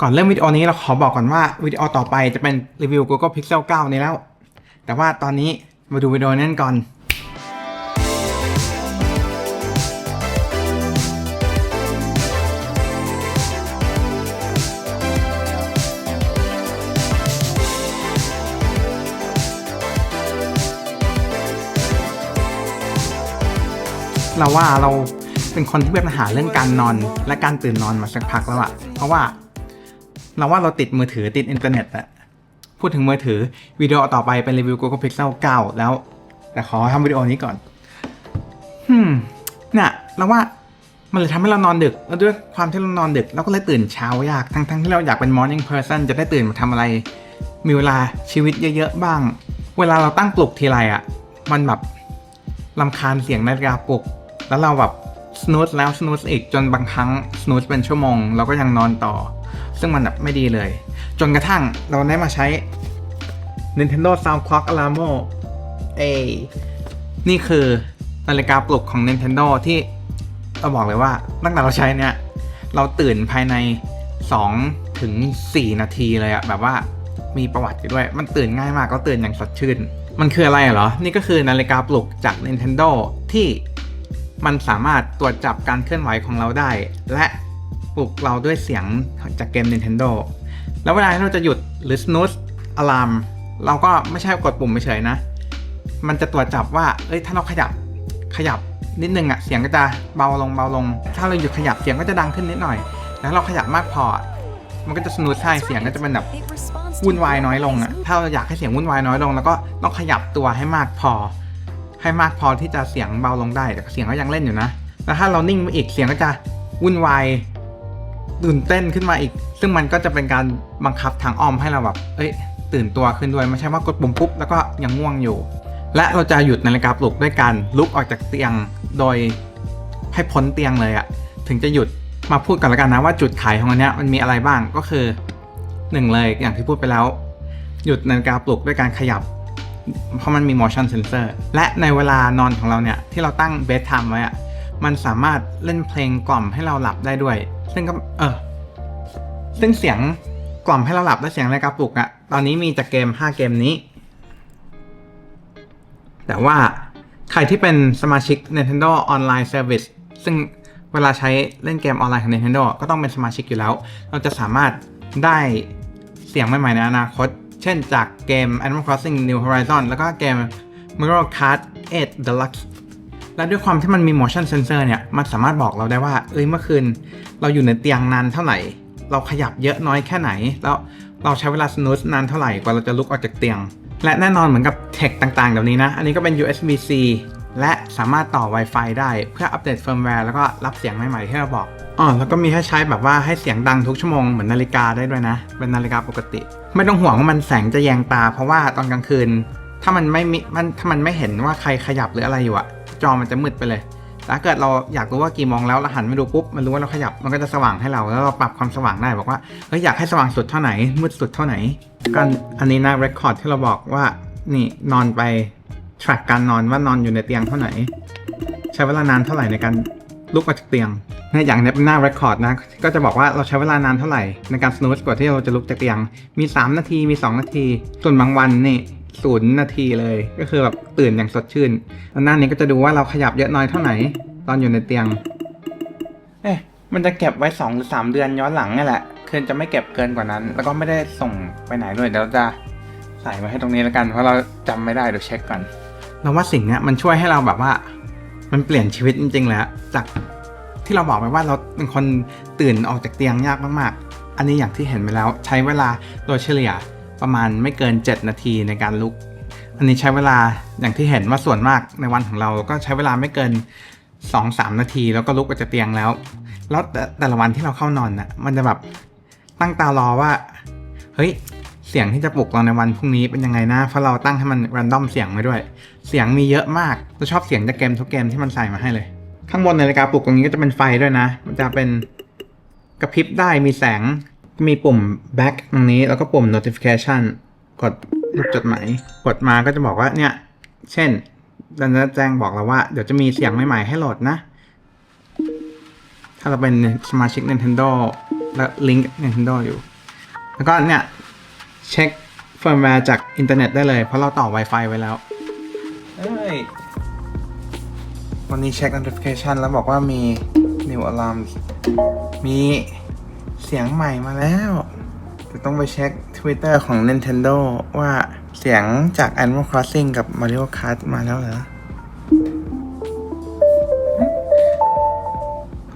ก่อนเริ่มวิดีโอนี้เราขอบอกก่อนว่าวิดีโอต่อไปจะเป็นรีวิว Google Pixel 9 นี้แล้ว แต่ว่าตอนนี้มาดูวิดีโอนั้นก่อน เราว่าเราเป็นคนที่มีปัญหาเรื่องการนอนและการตื่นนอนมาสักพักแล้วอะเพราะว่า เราว่าเราติดมือถือติดอินเทอร์เน็ตอะพูดถึงมือถือวิดีโอต่อไปเป็นรีวิว Google Pixel 9 แล้ว แต่ขอทำวิดีโอนี้ก่อนฮึมเนี่ยเราว่ามันเลยทำให้เรานอนดึก แล้วด้วยความที่เรานอนดึกเราก็เลยตื่นเช้ายากทั้งๆที่เราอยากเป็น morning person จะได้ตื่นมาทำอะไร มีเวลาชีวิตเยอะๆบ้าง เวลาเราตั้งปลุกทีไรอะมันแบบลำคาญเสียงนาฬิกาปลุก แล้วเราแบบสนุ e แล้วสนุ e อีกจนบางครั้งสนุ e เป็นชั่วโมงเราก็ยังนอนต่อ ซึ่งมันแบบไม่ดีเลย จนกระทั่งเราได้มาใช้ Nintendo Sound Clock Alamo เอนี่คือนาฬิกาปลุกของ Nintendo ที่เราบอกเลยว่าตั้งแต่เราใช้เนี่ย เราตื่นภายใน 2 ถึง 4 นาทีเลยอะแบบว่ามีประวัติด้วย มันตื่นง่ายมากก็ตื่นอย่างสดชื่น มันคืออะไรเหรอ นี่ก็คือนาฬิกาปลุกจาก Nintendo ที่มันสามารถตรวจจับการเคลื่อนไหวของเราได้ และ ปลุกเราด้วยเสียงจากเกม Nintendo แล้วเวลาที่เราจะหยุดหรือ snooze alarm เราก็ไม่ใช่กดปุ่มเฉยๆนะ มันจะตรวจจับว่า เอ้ย ถ้าเราขยับ ขยับนิดนึงอะเสียงก็จะเบาลงเบาลง ถ้าเราหยุดขยับเสียงก็จะดังขึ้นนิดหน่อย แล้วเราขยับมากพอ มันก็จะสนุดใช่เสียงก็จะเป็นแบบวุ่นวายน้อยลงอะถ้าเราอยากให้เสียงวุ่นวายน้อยลง แล้วก็ต้องขยับตัวให้มากพอ ให้มากพอที่จะเสียงเบาลงได้ แต่เสียงก็ยังเล่นอยู่นะ แล้วถ้าเรานิ่งไปอีกเสียงก็จะวุ่นวาย ตื่นเต้นขึ้นมาอีก ซึ่งมันก็จะเป็นการบังคับทางอ้อมให้เราแบบ เอ้ย ตื่นตัวขึ้นด้วย ไม่ใช่ว่ากดปุ่มปุ๊บแล้วก็ยังง่วงอยู่ และเราจะหยุดนาฬิกาปลุกด้วยการลุกออกจากเตียง โดยให้พ้นเตียงเลยอะ ถึงจะหยุด มาพูดกันแล้วกันนะว่าจุดขายของอันนี้มันมีอะไรบ้าง ก็คือหนึ่งเลยอย่างที่พูดไปแล้ว หยุดนาฬิกาปลุกด้วยการขยับ เพราะมันมี motion sensor และในเวลานอนของเราเนี่ยที่เราตั้ง bedtime ไว้อะมันสามารถเล่นเพลงกล่อมให้เราหลับได้ด้วย ซึ่งก็เออซึ่งเสียงกล่อมให้เราหลับและเสียงในาฬิกาปลุกอะตอนนี้มีจากเกม 5 เกมนี้ แต่ว่าใครที่เป็นสมาชิก Nintendo Online Service ซึ่งเวลาใช้เล่นเกมออนไลน์ของ Nintendo ก็ต้องเป็นสมาชิกอยู่แล้ว เราจะสามารถได้เสียงใหม่ๆในอนาคต เช่นจากเกม Animal Crossing New Horizon แล้วก็เกม Mario Kart 8 Deluxe และด้วยความที่มันมี motion sensor เนี่ย มันสามารถบอกเราได้ว่า เอ้ย เมื่อคืน เราอยู่ในเตียงนานเท่าไหร่ เราขยับเยอะน้อยแค่ไหน แล้วเราใช้เวลา snooze นานเท่าไหร่กว่าเราจะลุกออกจากเตียง และแน่นอนเหมือนกับเทคต่างๆแบบนี้นะ อันนี้ก็เป็น USB-C และสามารถต่อ Wi-Fi ได้เพื่ออัปเดตเฟิร์มแวร์แล้วก็รับเสียงใหม่ๆที่เราบอกอ๋อแล้วก็มีให้ใช้แบบว่าให้เสียงดังทุกชั่วโมงเหมือนนาฬิกาได้ด้วยนะ เป็นนาฬิกาปกติ ไม่ต้องห่วงว่ามันแสงจะแยงตา เพราะว่าตอนกลางคืน ถ้ามันไม่มีมันถ้ามันไม่เห็นว่าใครขยับหรืออะไรอยู่อะ จอมันจะมืดไปเลยถ้าเกิดเราอยากรู้ว่ากี่โมงแล้วเราหันมาดูปุ๊บมันรู้ว่าเราขยับมันก็จะสว่างให้เราแล้วเราปรับความสว่างได้บอกว่าเฮ้ยอยากให้สว่างสุดเท่าไหนมืดสุดเท่าไหนก็อันนี้นะเรคคอร์ดที่เราบอกว่านี่นอนไป track การนอนว่านอนอยู่ในเตียงเท่าไหร่ใช้เวลานานเท่าไหร่ในการลุกออกจากเตียงเนี่ยอย่างนี้เป็นหน้า record นะก็จะบอกว่าเราใช้เวลานานเท่าไหร่ในการ snooze กว่าที่เราจะลุกจากเตียง มี 3 นาทีมี 2 นาที ส่วนบางวันนี่ ศูนย์นาทีเลย ก็คือแบบตื่นอย่างสดชื่นแล้วหน้านี้ก็จะดูว่าเราขยับเยอะน้อยเท่าไหร่ตอนอยู่ในเตียง เอ๊ะมันจะเก็บไว้2หรือ3เดือนย้อนหลังนี่แหละคืนจะไม่เก็บเกินกว่านั้น แล้วก็ไม่ได้ส่งไปไหนด้วยเดี๋ยวเราจะใส่ไว้ให้ตรงนี้แล้วกันเพราะเราจำไม่ได้เดี๋ยวเช็คก่อนเราว่าสิ่งเนี้ยมันช่วยให้เราแบบว่า มันเปลี่ยนชีวิตจริงๆเลยอะจากที่เราบอกไปว่าเราเป็นคนตื่นออกจากเตียงยากมากๆ อันนี้อย่างที่เห็นไปแล้ว ใช้เวลาโดยเฉลี่ย ประมาณไม่เกิน 7 นาทีในการลุก อันนี้ใช้เวลาอย่างที่เห็นว่าส่วนมากในวันของเราก็ใช้เวลาไม่เกิน 2-3 นาที แล้วก็ลุกออกจากเตียงแล้ว แล้วแต่แตละวันที่เราเข้านอนน่ะมันจะแบบตั้งตารอว่าเฮ้ยเสียงที่จะปลุกเราในวันพรุ่งนี้เป็นยังไงนะเพราะเราตั้งให้มันรันดอมเสียงไว้ด้วย เสียงมีเยอะมากเราชอบเสียงจากเกมทุกเกมที่มันใส่มาให้เลย ข้างบนนาฬิกาปลุกตรงนี้ก็จะเป็นไฟด้วยนะ มันจะเป็นกระพริบได้มีแสง มีปุ่ม back ตรงนี้แล้วก็ปุ่ม notification กดรูปจดหมายกดมาก็จะบอกว่าเนี่ย เช่นดันจะแจ้งบอกเราว่า เดี๋ยวจะมีเสียงใหม่ๆให้โหลดนะ ถ้าเราเป็นสมาชิก Nintendo และลิงก์ Nintendo อยู่ แล้วก็เนี่ย เช็คเฟิร์มแวร์จากอินเทอร์เน็ตได้เลย เพราะเราต่อ Wi-Fi ไว้แล้ววันนี้เช็ค notification แล้วบอกว่ามี new alarm มี เสียงใหม่มาแล้วจะต้องไปเช็ค Twitter ของ Nintendo ว่าเสียงจาก Animal Crossing กับ Mario Kart มาแล้วเหรอ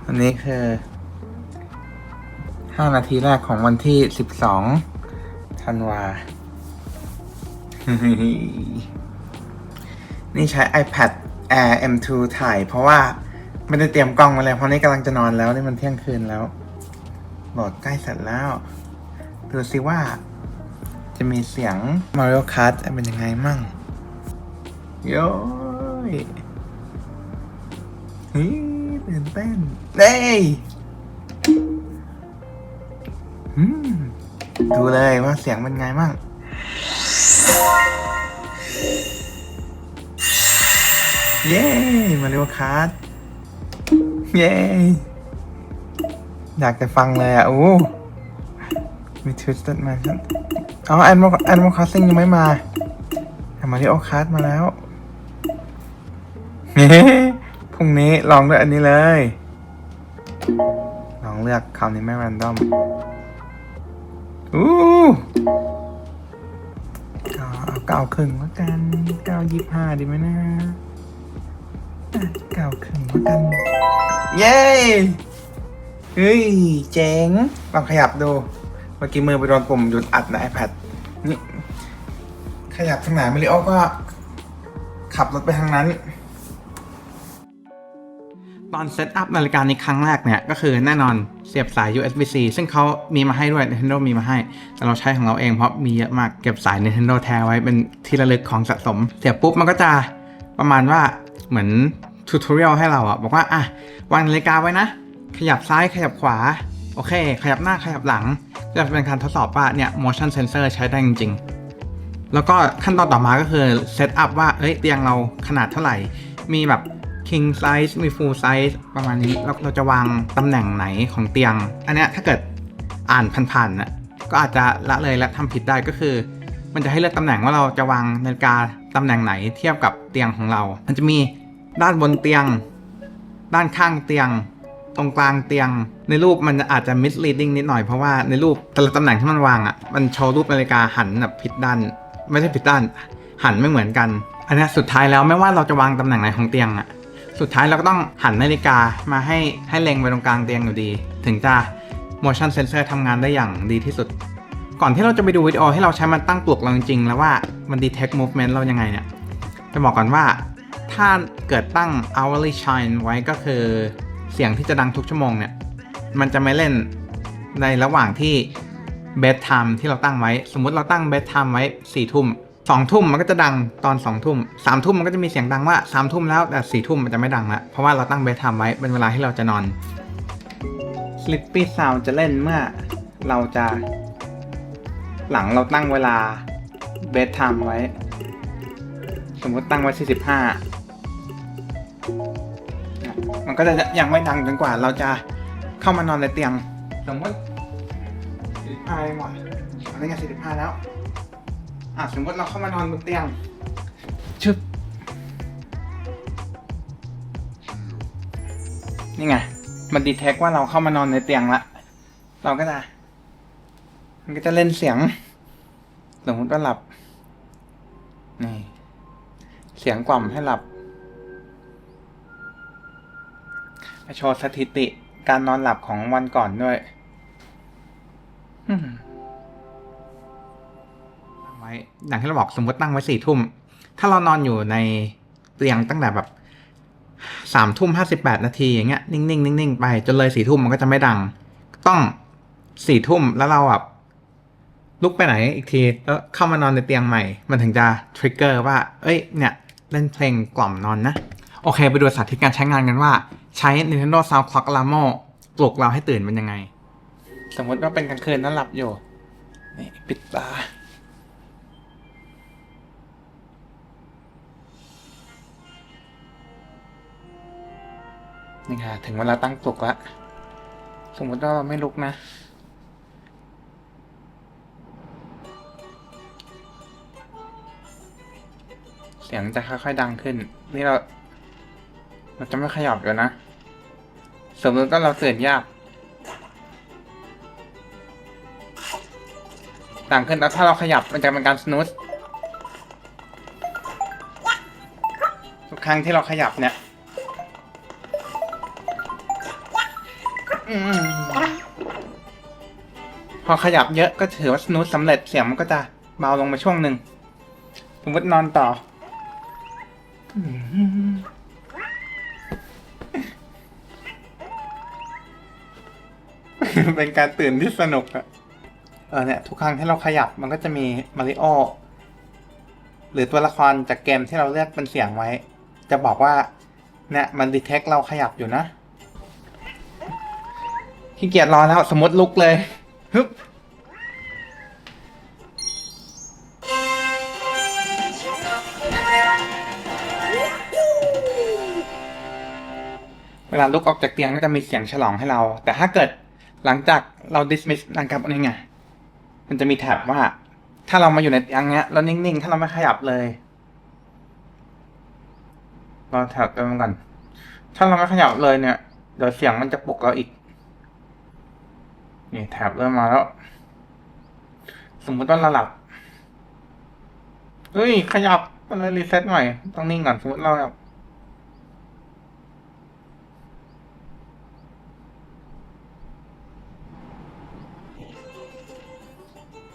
อันนี้คือ 5 นาทีแรกของวันที่ 12 ธันวา นี่ใช้ iPad Air M2 ถ่ายเพราะว่าไม่ได้เตรียมกล้องมาเลย เพราะนี่กำลังจะนอนแล้ว นี่มันเที่ยงคืนแล้ว โหลดใกล้เสร็จแล้ว ดูสิว่า จะมีเสียง Mario Kart เป็นยังไงมั่งโย้ยเฮ้ยตื่นเต้นเด้ยดูเลยว่าเสียงเป็นไงมั่งเย้มาเร็วคาร์ดเย้ อยากจะฟังเลยอะโอ้มี Twisted Mansion อ๋อ Animal Animal Crossing ยังไม่มาแต่มาริโอคาร์ดมาแล้วเฮ้พรุ่งนี้ลองด้วยอันนี้เลย ลองเลือกคำนี้ไม่ r รนดอมอู้เอาเอาเก้าครึ่งแล้วกันเก้ายี่ห้าดีไหมนะอะเก้าครึ่งแล้วกัน เย้ เฮ้ย เจ๋งลองขยับดู เมื่อกี้มือไปโดนปุ่มหยุดอัดใน iPad นี่ ขยับทางไหนมาริโอก็ ขับรถไปทางนั้น ตอนเซตอัพนาฬิกาในครั้งแรกเนี่ย ก็คือแน่นอนเสียบสาย USB-C ซึ่งเขามีมาให้ด้วย Nintendo มีมาให้ แต่เราใช้ของเราเองเพราะมีเยอะมากเก็บสาย Nintendo แท้ไว้เป็นที่ระลึกของสะสม เสียบปุ๊บมันก็จะประมาณว่าเหมือนทูทอเรียลให้เราอะบอกว่าอะวางนาฬิกาไว้นะ ขยับซ้ายขยับขวา โอเค ขยับหน้าขยับหลัง จะเป็นการทดสอบว่าเนี่ย motion sensor ใช้ได้จริง ๆ แล้วก็ขั้นตอนต่อมาก็คือเซตอัพว่าเอ้ยเตียงเราขนาดเท่าไหร่ มีแบบ king size มี full size ประมาณนี้แล้วเราจะวางตำแหน่งไหนของเตียง อันเนี้ยถ้าเกิดอ่านผ่านๆน่ะก็อาจจะละเลยและทำผิดได้ก็คือ มันจะให้เลือกตำแหน่งว่าเราจะวางนาฬิกาตำแหน่งไหนเทียบกับเตียงของเรา มันจะมีด้านบนเตียง ด้านข้างเตียง ตรงกลางเตียง ในรูปมันอาจจะ misleading นิดหน่อยเพราะว่าในรูปแต่ละตำแหน่งที่มันวางอะมันโชว์รูปนาฬิกาหันแบบผิดด้าน ไม่ใช่ผิดด้าน หันไม่เหมือนกัน อันนี้สุดท้ายแล้วไม่ว่าเราจะวางตำแหน่งไหนของเตียงอะสุดท้ายเราก็ต้องหันนาฬิกามาให้ให้เล็งไปตรงกลางเตียงอยู่ดี ถึงจะ motion sensor ทำงานได้อย่างดีที่สุด ก่อนที่เราจะไปดูวิดีโอให้เราใช้มันตั้งปลุกเราจริงๆแล้วว่ามัน detect movement เรายังไงเนี่ยจะบอกก่อนว่าถ้าเกิดตั้ง hourly chime ไว้ก็คือ เสียงที่จะดังทุกชั่วโมงเนี่ย มันจะไม่เล่นในระหว่างที่ bedtime ที่เราตั้งไว้ สมมุติเราตั้ง bedtime ไว้4ทุ่มสองทุ่มมันก็จะดังตอน2ทุ่มสามทุ่มมันก็จะมีเสียงดังว่า3ทุ่มแล้วแต่4ทุ่มมันจะไม่ดังละเพราะว่าเราตั้ง bedtime ไว้เป็นเวลาที่เราจะนอน sleepy sound จะเล่นเมื่อเราจะ หลังเราตั้งเวลา bedtime ไว้ สมมติตั้งไว้45 มันก็จะยังไม่ดังจนกว่า เราจะเข้ามานอนในเตียง สมมติ45เองว่ะอันนี้ไง45แล้ว อะสมมติเราเข้ามานอนบนเตียง ชึบ นี่ไง มันดีเทคว่าเราเข้ามานอนในเตียงละ เราก็จะ มันก็จะเล่นเสียง สมมติว่าหลับ นี่ เสียงกล่อมให้หลับ โชว์สถิติการนอนหลับของวันก่อนด้วยตั้งไว้อย่างที่เราบอกสมมติตั้งไว้สี่ทุ่ม ถ้าเรานอนอยู่ในเตียงตั้งแต่แบบสามทุ่มห้าสิบแปดนาทีอย่างเงี้ยนิ่งๆนิ่งๆไปจนเลยสี่ทุ่มมันก็จะไม่ดัง ต้องสี่ทุ่มแล้วเราแบบลุกไปไหนอีกที แล้วเข้ามานอนในเตียงใหม่ มันถึงจะทริกเกอร์ว่า เอ้ย เนี่ย เล่นเพลงกล่อมนอนนะ โอเค ไปดูสาธิตการใช้งานกันว่า ใช้ Nintendo Sound Clock Alarm ปลุกเราให้ตื่นเป็นยังไง สมมติว่าเป็นกลางคืนแล้วหลับอยู่ นี่ ปิดตา นี่ค่ะ ถึงเวลาตั้งปลุกแล้วสมมติว่าเราไม่ลุกนะ เสียงจะค่อยๆดังขึ้น นี่เรา เราจะไม่ขยับเลยนะ สมมติว่าเราตื่อนยากดังขึ้นแล้วถ้าเราขยับมันจะเป็นการสนุสทุกครั้งที่เราขยับเนี่ยอพอขยับเยอะก็ถือว่าสนุสสำเร็จเสียงมันก็จะเบาลงมาช่วงหนึ่งสมมตินอนต่อ เป็นการตื่นที่สนุกอะเออเนี่ยทุกครั้งที่เราขยับมันก็จะมีมาริโอหรือตัวละครจากเกมที่เราเลือกเป็นเสียงไว้ จะบอกว่าเนี่ยมันดีเทคเราขยับอยู่นะขี้เกียจรอแล้วสมมติลุกเลยฮึบเวลาลุกออกจากเตียงก็จะมีเสียงฉลองให้เรา แต่ถ้าเกิด หลังจากเรา dismiss ร่างกายนี่ไง มันจะมีแท็บว่า ถ้าเรามาอยู่ในเตียงเนี้ยแล้วนิ่งๆ ถ้าเราไม่ขยับเลยรอแท็บกันก่อนถ้าเราไม่ขยับเลยเนี่ย เดี๋ยวเสียงมันจะปลุกเราอีก นี่แท็บเริ่มมาแล้ว สมมติว่าเราหลับเฮ้ย ขยับก็เลยรีเซ็ตใหม่ ต้องนิ่งก่อน สมมติเราแบบ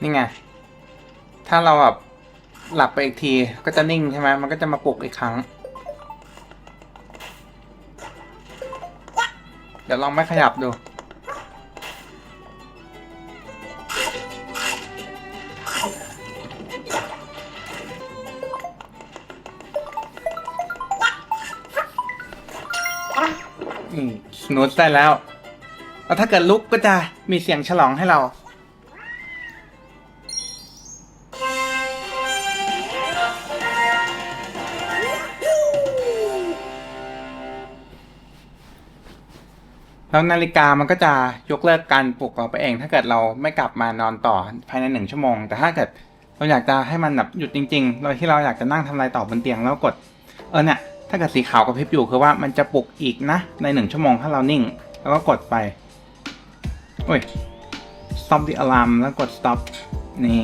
นี่ไง ถ้าเราแบบหลับไปอีกทีก็จะนิ่งใช่ไหมมันก็จะมาปลุกอีกครั้ง เดี๋ยวลองไม่ขยับดูสนุดได้แล้ว แล้วถ้าเกิดลุกก็จะมีเสียงฉลองให้เรา แล้วนาฬิกามันก็จะยกเลิกการปลุกเราไปเอง ถ้าเกิดเราไม่กลับมานอนต่อภายในหนึ่งชั่วโมง แต่ถ้าเกิดเราอยากจะให้มันแบบหยุดจริงๆโดยที่เราอยากจะนั่งทำอะไรต่อบนเตียงแล้วกด เออเนี่ยถ้าเกิดสีขาวกับพริบอยู่คือว่ามันจะปลุกอีกนะในหนึ่งชั่วโมงถ้าเรานิ่ง แล้วก็กดไปโอ้ย stop the alarm แล้วกด stop นี่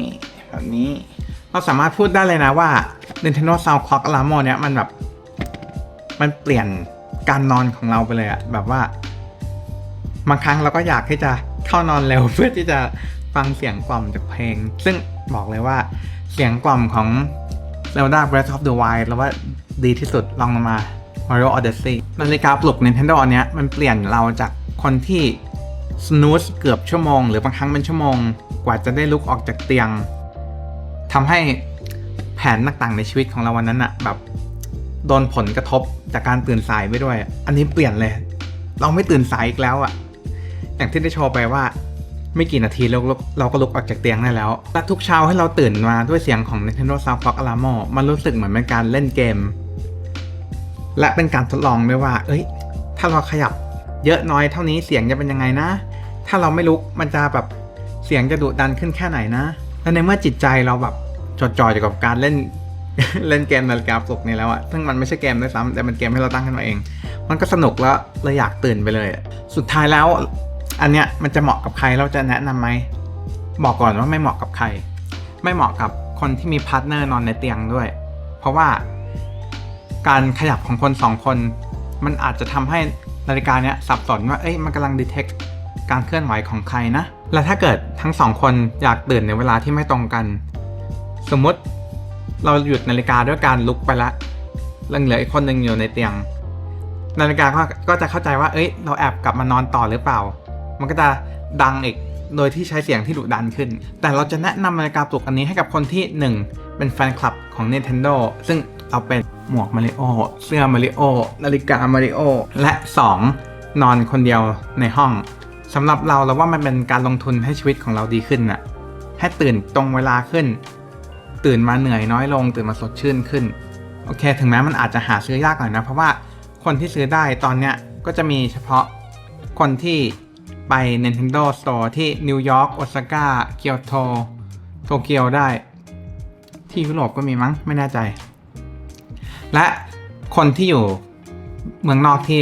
แบบนี้เราสามารถพูดได้เลยนะว่า Nintendo Sound Clock Alarm เนี่ยมันแบบ มันเปลี่ยนการนอนของเราไปเลยอะแบบว่า บางครั้งเราก็อยากที่จะเข้านอนเร็วเพื่อที่จะฟังเสียงกล่อมจากเพลง ซึ่งบอกเลยว่าเสียงกล่อมของ Zelda Breath of the Wild แล้วว่าดีที่สุดลองลงมา Mario Odyssey นาฬิกาปลุก Nintendo อันเนี้ยมันเปลี่ยนเราจากคนที่ snooze เกือบชั่วโมง หรือบางครั้งเป็นชั่วโมง กว่าจะได้ลุกออกจากเตียงทำให้แผนต่างๆในชีวิตของเราวันนั้นอะแบบโดนผลกระทบจากการตื่นสายไปด้วย อันนี้เปลี่ยนเลย เราไม่ตื่นสายอีกแล้วอะ อย่างที่ได้โชว์ไปว่า ไม่กี่นาทีเราเราก็ลุกออกจากเตียงได้แล้ว และทุกเช้าให้เราตื่นมาด้วยเสียงของ Nintendo Sound Clock Alarm มันรู้สึกเหมือนเป็นการเล่นเกม และเป็นการทดลองด้วยว่า เอ้ย ถ้าเราขยับเยอะน้อยเท่านี้เสียงจะเป็นยังไงนะ ถ้าเราไม่ลุกมันจะแบบเสียงจะดุดันขึ้นแค่ไหนนะ และในเมื่อจิตใจเราแบบจดจ่ออยู่กับการเล่นเล่นเกมนาฬิกาปลุกนี่แล้วอะซึ่งมันไม่ใช่เกมด้วยซ้ำแต่เป็นเกมให้เราตั้งขึ้นมาเอง มันก็สนุกแล้วเลยอยากตื่นไปเลย สุดท้ายแล้ว อันเนี้ยมันจะเหมาะกับใครเราจะแนะนำไหมบอกก่อนว่าไม่เหมาะกับใคร ไม่เหมาะกับคนที่มีพาร์ทเนอร์นอนในเตียงด้วย เพราะว่าการขยับของคนสองคน มันอาจจะทำให้นาฬิกาเนี้ยสับสนว่าเอ้ยมันกำลังดีเทคการเคลื่อนไหวของใครนะ และถ้าเกิดทั้งสองคนอยากตื่นในเวลาที่ไม่ตรงกัน สมมติเราหยุดนาฬิกาด้วยการลุกไปละแล้วเหลืออีกคนหนึ่งอยู่ในเตียง นาฬิกาก็จะเข้าใจว่า เอ้ย เราแอบกลับมานอนต่อหรือเปล่า มันก็จะดังอีกโดยที่ใช้เสียงที่ดุดันขึ้น แต่เราจะแนะนำนาฬิกาปลุกอันนี้ให้กับคนที่ 1 เป็นแฟนคลับของ Nintendo ซึ่งเอาเป็นหมวกมาริโอเสื้อมาริโอนาฬิกามาริโอและ 2 นอนคนเดียวในห้องสำหรับเราเราว่ามันเป็นการลงทุนให้ชีวิตของเราดีขึ้นน่ะให้ตื่นตรงเวลาขึ้น ตื่นมาเหนื่อยน้อยลง ตื่นมาสดชื่นขึ้นโอเค ถึงแม้มันอาจจะหาซื้อยากหน่อยนะ เพราะว่าคนที่ซื้อได้ตอนเนี้ยก็จะมีเฉพาะคนที่ ไป Nintendo Store ที่นิวยอร์กโอซาก้าเกียวโตโตเกียวได้ ที่ยุโรปก็มีมั้งไม่แน่ใจ และคนที่อยู่เมืองนอกที่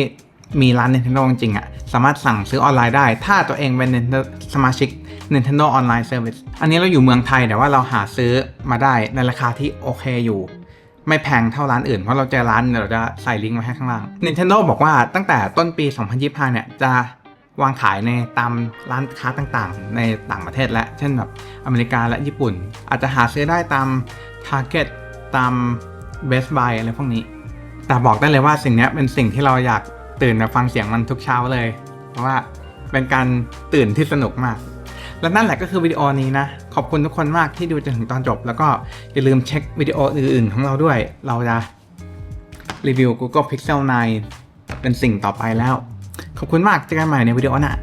มีร้าน Nintendo จริงอะสามารถสั่งซื้อออนไลน์ได้ ถ้าตัวเองเป็น Nintendo สมาชิก Nintendo Online Service อันนี้เราอยู่เมืองไทยแต่ว่าเราหาซื้อมาได้ในราคาที่โอเคอยู่ ไม่แพงเท่าร้านอื่น เพราะเราเจอร้านเดี๋ยวเราจะใส่ลิงก์ไว้ให้ข้างล่าง Nintendo บอกว่าตั้งแต่ต้นปี 2025 เนี่ยจะ วางขายในตามร้านค้าต่างๆ ในต่างประเทศและเช่นแบบอเมริกาและญี่ปุ่น อาจจะหาซื้อได้ตาม Target ตาม Best Buy อะไรพวกนี้ แต่บอกได้เลยว่าสิ่งนี้เป็นสิ่งที่เราอยากตื่นมาฟังเสียงมันทุกเช้าเลย เพราะว่าเป็นการตื่นที่สนุกมาก และนั่นแหละก็คือวิดีโอนี้นะ ขอบคุณทุกคนมากที่ดูจนถึงตอนจบ แล้วก็อย่าลืมเช็ควิดีโออื่นๆของเราด้วย เราจะรีวิว Google Pixel 9 เป็นสิ่งต่อไปแล้ว ขอบคุณมากเจอกันใหม่ในวิดีโอหน้า